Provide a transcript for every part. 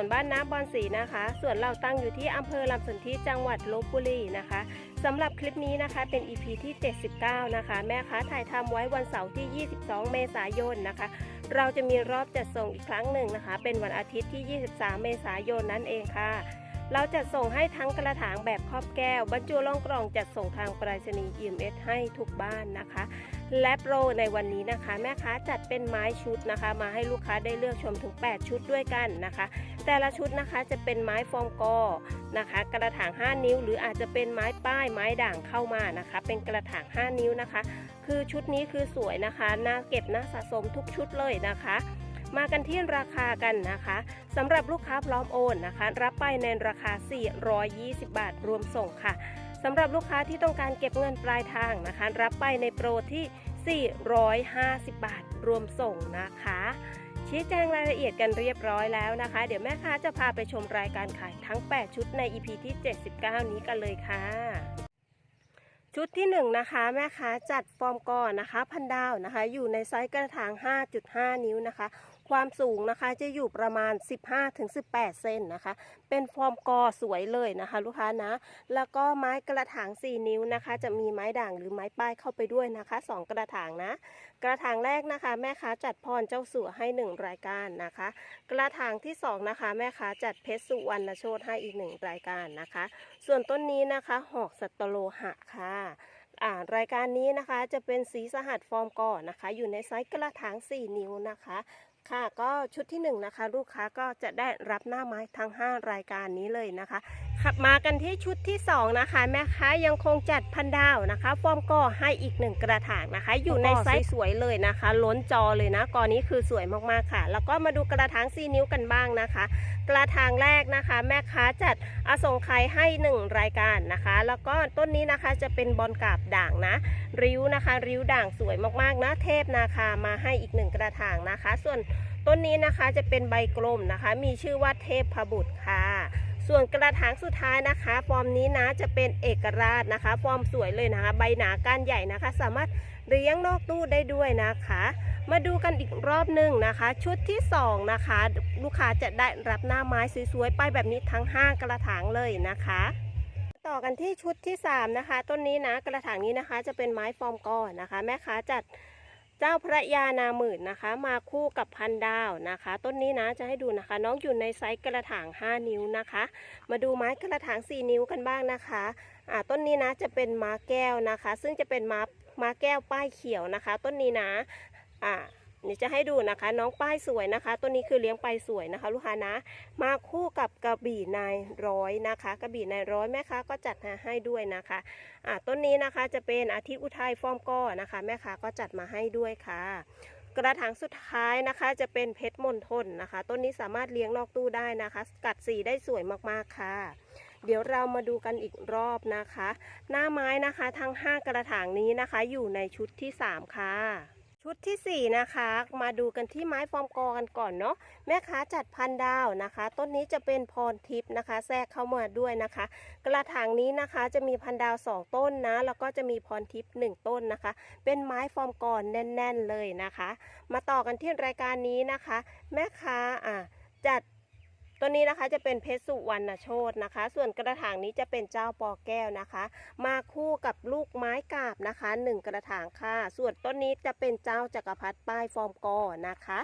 วนบ้านน้ำบอนสีนะคะส่วนเราตั้งอยู่ที่อำเภอลำสนธิจังหวัดลบบุรีนะคะสำหรับคลิปนี้นะคะเป็น EP ที่ 79 นะคะ แม่ค้าถ่ายทำไว้วันเสาร์ที่ 22 เมษายนนะคะ เราจะมีรอบจัดส่งอีกครั้งหนึ่งนะคะ เป็นวันอาทิตย์ที่ 23 เมษายนนั่นเองค่ะ เราจัดส่งให้ทั้งกระถางแบบครอบแก้ว บรรจุล่องกล่องจัดส่งทางไปรษณีย์ EMS ให้ทุกบ้านนะคะ และโปรในวันนี้นะคะ แม่ค้าจัดเป็นไม้ชุดนะคะ มาให้ลูกค้าได้เลือกชมถึง 8 ชุดด้วยกันนะคะ แต่ละชุดนะคะจะเป็นไม้ฟอร์มกอนะคะ กระถาง 5 นิ้ว หรืออาจจะเป็นไม้ป้ายไม้ด่างเข้ามานะคะ เป็นกระถาง 5 นิ้วนะคะ คือชุดนี้คือสวยนะคะน่าเก็บน่าสะสมทุกชุดเลยนะคะมากันที่ราคากันนะคะสำหรับลูกค้าพร้อมโอนนะคะ รับไปในราคา 420 บาทรวมส่งค่ะ สำหรับลูกค้าที่ต้องการเก็บเงินปลายทางนะคะ รับไปในโปรที่ 450 บาท รวมส่งนะคะ ชี้แจงรายละเอียดกันเรียบร้อยแล้วนะคะ เดี๋ยวแม่ค้าจะพาไปชมรายการขายทั้ง 8 ชุดใน EP ที่ 79 นี้กันเลยค่ะชุดที่1นงนะคะแม่ค้าจัดฟอร์มก่อนนะคะ พันดาวนะคะ อยู่ในไซส์กระถาง 5.5 นิ้วนะคะ ความสูงนะคะจะอยู่ประมาณ 15-18 เซนนะคะ เป็นฟอร์มกอสวยเลยนะคะ ลูกค้านะ แล้วก็ไม้กระถาง 4 นิ้วนะคะ จะมีไม้ด่างหรือไม้ป้ายเข้าไปด้วยนะคะ 2 กระถางนะ กระถางแรกนะคะ แม่ค้าจัดพรเจ้าสัวให้ 1 รายการนะคะ กระถางที่ 2 นะคะ แม่ค้าจัดเพชรสุวรรณโชตให้อีก 1 รายการนะคะ ส่วนต้นนี้นะคะ หอกสัตโลหะค่ะอ่ารายการนี้นะคะจะเป็นสีสหัสฟอร์มก่อนนะคะ อยู่ในไซส์กระถาง 4 นิ้วนะคะ ค่ะก็ชุดที่1นงนะคะ ลูกค้าก็จะได้รับหน้าไม้ทั้ง 5 รายการนี้เลยนะคะขับมากันที่ชุดที่ 2 นะคะ แม่ค้ายังคงจัดพันดาวนะคะฟอร์มก่อให้อีกหนึ่งกระถางนะคะ อยู่ในไซส์สวยเลยนะคะ ล้นจอเลยนะกอนี้คือสวยมากๆค่ะ แล้วก็มาดูกระถาง 4 นิ้วกันบ้างนะคะ กระถางแรกนะคะ แม่ค้าจัดอสงไขยให้ 1 รายการนะคะ แล้วก็ต้นนี้นะคะจะเป็นบอลกาบด่างนะ ริ้วนะคะ ริ้วด่างสวยมากๆนะเทพนาคามาให้อีกหนึ่งกระถางนะคะ ส่วน ต้นนี้นะคะจะเป็นใบกลมนะคะ มีชื่อว่าเทพพบุตรค่ะ ส่วนกระถางสุดท้ายนะคะ ฟอร์มนี้นะจะเป็นเอกราชนะคะ ฟอร์มสวยเลยนะคะ ใบหนาก้านใหญ่นะคะ สามารถเลี้ยงนอกตู้ได้ด้วยนะคะ มาดูกันอีกรอบหนึ่งนะคะ ชุดที่สองนะคะ ลูกค้าจะได้รับหน้าไม้สวยๆไปแบบนี้ทั้ง 5 กระถางเลยนะคะต่อกันที่ชุดที่ 3 นะคะ ต้นนี้นะกระถางนี้นะคะจะเป็นไม้ฟอร์มก้อนนะคะ แม่ค้าจัด เจ้าพระยานาหมื่นนะคะ มาคู่กับพันดาวนะคะ ต้นนี้นะจะให้ดูนะคะ น้องอยู่ในไซส์กระถาง 5 นิ้วนะคะ มาดูไม้กระถาง 4 นิ้วกันบ้างนะคะอ่าต้นนี้นะจะเป็นม้าแก้วนะคะ ซึ่งจะเป็นม้าม้าแก้วป้ายเขียวนะคะ ต้นนี้นะอ่า นี่จะให้ดูนะคะ น้องป้ายสวยนะคะต้นนี้คือเลี้ยงไปสวยนะคะ ลูกค้านะ มาคู่กับกระบี่นายร้อยนะคะกระบี่นายร้อยแม่ค้าก็จัดมาให้ด้วยนะคะอ่าต้นนี้นะคะจะเป็นอาทิอุทัยฟอร์มก้อนะคะ แม่ค้าก็จัดมาให้ด้วยค่ะกระถางสุดท้ายนะคะจะเป็นเพชรมณฑลนะคะ ต้นนี้สามารถเลี้ยงนอกตู้ได้นะคะ กัดสีได้สวยมากๆค่ะ เดี๋ยวเรามาดูกันอีกรอบนะคะ หน้าไม้นะคะทั้ง 5 กระถางนี้นะคะ อยู่ในชุดที่ 3 ค่ะ ชุดทีสี่ 4 นะคะ มาดูกันที่ไม้ฟอร์มกอกันก่อนเนาะแม่ค้าจัดพันดาวนะคะ ต้นนี้จะเป็นพรทิพย์นะคะ แทรกเข้ามาด้วยนะคะ กระถางนี้นะคะจะมีพันดาว 2 ต้นนะ แล้วก็จะมีพรทิพย์1ต้นนะคะ เป็นไม้ฟอร์มกอนแน่น ๆเลยนะคะ มาต่อกันที่รายการนี้นะคะ แม่ค้าอะจัด ตัวนี้นะคะจะเป็นเพชรสุวรรณโชตนะคะ ส่วนกระถางนี้จะเป็นเจ้าปอแก้วนะคะ มาคู่กับลูกไม้กาบนะคะหนึ่งกระถางค่ะ ส่วนต้นนี้จะเป็นเจ้าจักรพรรดิป้ายฟอร์มกอนะคะ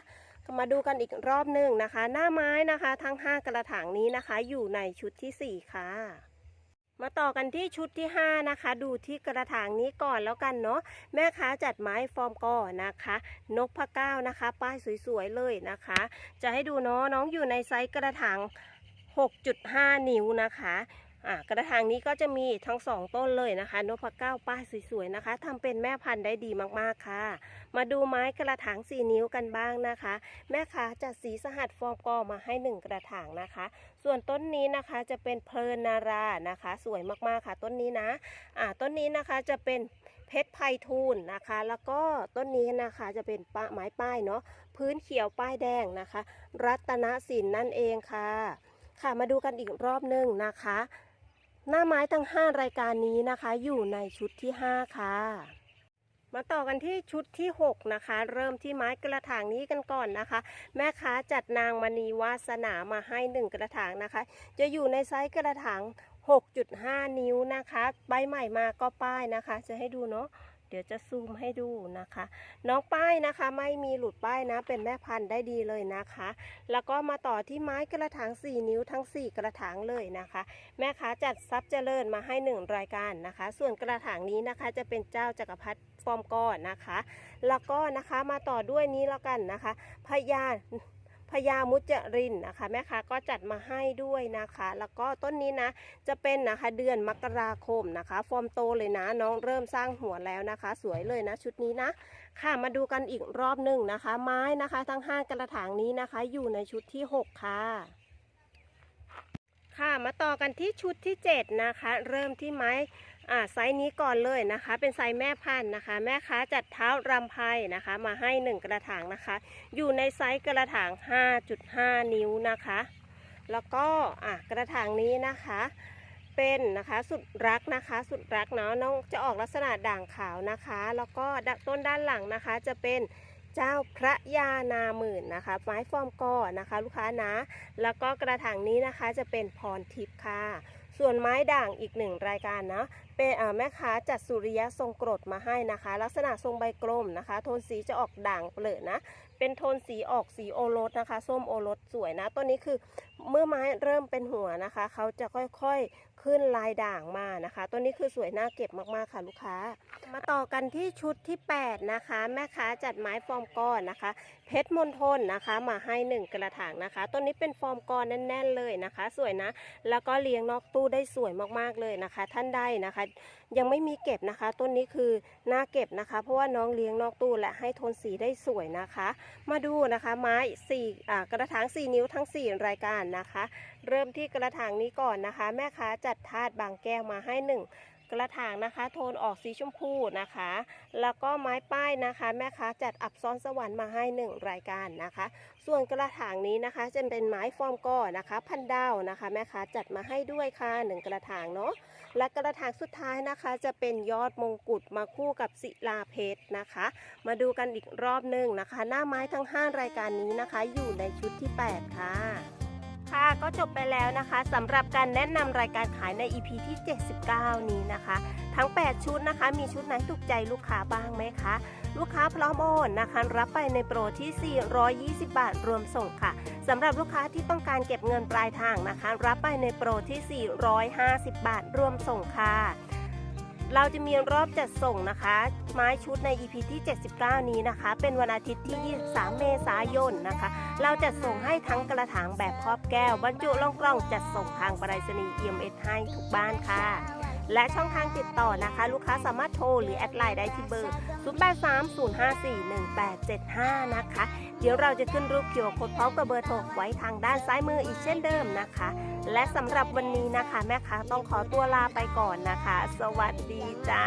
มาดูกันอีกรอบหนึ่งนะคะ หน้าไม้นะคะ ทั้ง 5 กระถางนี้นะคะ อยู่ในชุดทีสี่4 ค่ะ มาต่อกันที่ชุดที่ 5 นะคะ ดูที่กระถางนี้ก่อนแล้วกันเนาะแม่ค้าจัดไม้ฟอร์มกอนะคะ นกพะก้านะคะ ป้ายสวยๆเลยนะคะ จะให้ดูเนาะน้องอยู่ในไซส์กระถาง6.5 นิ้วนะคะ อ่ากระถางนี้ก็จะมีทั้งสองต้นเลยนะคะนพเก้าป้ายสวยๆนะคะทำเป็นแม่พันธุ์ได้ดีมากๆค่ะ มาดูไม้กระถาง4นิ้วกันบ้างนะคะ แม่ค้าจัดสีสหัสฟอมกอมาให้1กระถางนะคะ ส่วนต้นนี้นะคะจะเป็นเพลินนารานะคะ สวยมากๆค่ะ ต้นนี้นะอ่าต้นนี้นะคะจะเป็นเพชรไพทูลนะคะ แล้วก็ต้นนี้นะคะจะเป็นป้าไม้ป้ายเนาะพื้นเขียวป้ายแดงนะคะ รัตนสินนั่นเองค่ะ ค่ะมาดูกันอีกรอบหนึ่งนะคะ หน้าไม้ทั้ง 5 รายการนี้นะคะ อยู่ในชุดที่ 5 ค่ะ มาต่อกันที่ชุดที่ 6 นะคะ เริ่มที่ไม้กระถางนี้กันก่อนนะคะ แม่ค้าจัดนางมณีวาสนามาให้ 1 กระถางนะคะ จะอยู่ในไซส์กระถาง 6.5 นิ้วนะคะ ใบใหม่มาก็ป้ายนะคะ จะให้ดูเนาะ เดี๋ยวจะซูมให้ดูนะคะ น้องป้ายนะคะ ไม่มีหลุดป้ายนะ เป็นแม่พันธุ์ได้ดีเลยนะคะ แล้วก็มาต่อที่ไม้กระถาง 4 นิ้วทั้ง 4 กระถางเลยนะคะ แม่ค้าจัดซับเจริญมาให้ 1 รายการนะคะ ส่วนกระถางนี้นะคะจะเป็นเจ้าจักรพรรดิฟอร์มก้อนนะคะ แล้วก็นะคะมาต่อด้วยนี้แล้วกันนะคะพญา พญามุจรินนะคะ แม่ค้าก็จัดมาให้ด้วยนะคะ แล้วก็ต้นนี้นะจะเป็นนะคะเดือนมกราคมนะคะ ฟอร์มโตเลยนะน้องเริ่มสร้างหัวแล้วนะคะ สวยเลยนะชุดนี้นะ ค่ะมาดูกันอีกรอบหนึ่งนะคะ ไม้นะคะทั้ง5กระถางนี้นะคะ อยู่ในชุดที่ 6 ค่ะค่ะมาต่อกันที่ชุดที่ 7 นะคะ เริ่มที่ไม้ อ่าไซส์นี้ก่อนเลยนะคะ เป็นไซส์แม่พันธุ์นะคะ แม่ค้าจัดเท้ารำไพนะคะ มาให้ 1 กระถางนะคะ อยู่ในไซส์กระถาง 5.5 นิ้วนะคะ แล้วก็อะกระถางนี้นะคะ เป็นนะคะสุดรักนะคะ สุดรักเนาะน้องจะออกลักษณะด่างขาวนะคะ แล้วก็ด้านต้นด้านหลังนะคะจะเป็นเจ้าพระยานาหมื่นนะคะ ไม้ฟอร์มกอนะคะ ลูกค้านะ แล้วก็กระถางนี้นะคะจะเป็นพรทิพย์ค่ะ ส่วนไม้ด่างอีกหนึ่งรายการนะเป็นแม่ค้าจัดสุริยะทรงกรดมาให้นะคะ ลักษณะทรงใบกลมนะคะ โทนสีจะออกด่างเปลือนะเป็นโทนสีออกสีโอรสนะคะ ส้มโอรสสวยนะต้นนี้คือเมื่อไม้เริ่มเป็นหัวนะคะ เขาจะค่อยๆขึ้นลายด่างมานะคะต้นนี้คือสวยน่าเก็บมากๆค่ะลูกค้า มาต่อกันที่ชุดที่ 8 นะคะ แม่ค้าจัดไม้ฟอร์มก้อนนะคะ เพชรมณฑลนะคะ มาให้ 1 กระถางนะคะต้นนี้เป็นฟอร์มก้อนแน่น ๆเลยนะคะ สวยนะ แล้วก็เลี้ยงนอกตู้ได้สวยมากๆเลยนะคะ ท่านใดนะคะยังไม่มีเก็บนะคะ ต้นนี้คือน่าเก็บนะคะ เพราะว่าน้องเลี้ยงนอกตู้และให้โทนสีได้สวยนะคะ มาดูนะคะไม้สี่อ่ากระถาง 4 นิ้วทั้ง 4 รายการนะคะ เริ่มที่กระถางนี้ก่อนนะคะ แม่ค้าจัดธาตุบางแก้วมาให้ 1 กระถางนะคะ โทนออกสีชมพูนะคะ แล้วก็ไม้ป้ายนะคะ แม่ค้าจัดอับซ้อนสวรรค์มาให้ 1 รายการนะคะ ส่วนกระถางนี้นะคะ จะเป็นไม้ฟอร์มก้อนะคะ พันดาวนะคะ แม่ค้าจัดมาให้ด้วยค่ะหนึ่งกระถางเนาะและกระถางสุดท้ายนะคะ จะเป็นยอดมงกุฎมาคู่กับศิลาเพชรนะคะ มาดูกันอีกรอบหนึ่งนะคะ หน้าไม้ทั้ง 5 รายการนี้นะคะ อยู่ในชุดที่ 8 ค่ะ ค่ะก็จบไปแล้วนะคะสำหรับการแนะนำรายการขายใน EP ที่ 79 นี้นะคะ ทั้ง 8 ชุดนะคะ มีชุดไหนถูกใจลูกค้าบ้างไหมคะ ลูกค้าพร้อมโอนนะคะ รับไปในโปรที่ 420 บาทรวมส่งค่ะสำหรับลูกค้าที่ต้องการเก็บเงินปลายทางนะคะ รับไปในโปรที่ 450 บาทรวมส่งค่ะ เราจะมีรอบจัดส่งนะคะ ไม้ชุดใน EP ที่ 79 นี้นะคะ เป็นวันอาทิตย์ที่ 23 เมษายนนะคะ เราจัดส่งให้ทั้งกระถางแบบครอบแก้ว บรรจุลองกล่องจัดส่งทางไปรษณีย์ EMS ให้ทุกบ้านค่ะ และช่องทางติดต่อนะคะ ลูกค้าสามารถโทรหรือแอดไลน์ได้ที่เบอร์ 0830541875 นะคะ เดี๋ยวเราจะขึ้นรูปเขียวโคดพร้อมกับเบอร์โทรไว้ทางด้านซ้ายมืออีกเช่นเดิมนะคะ และสำหรับวันนี้นะคะ แม่ค้าต้องขอตัวลาไปก่อนนะคะ สวัสดีจ้า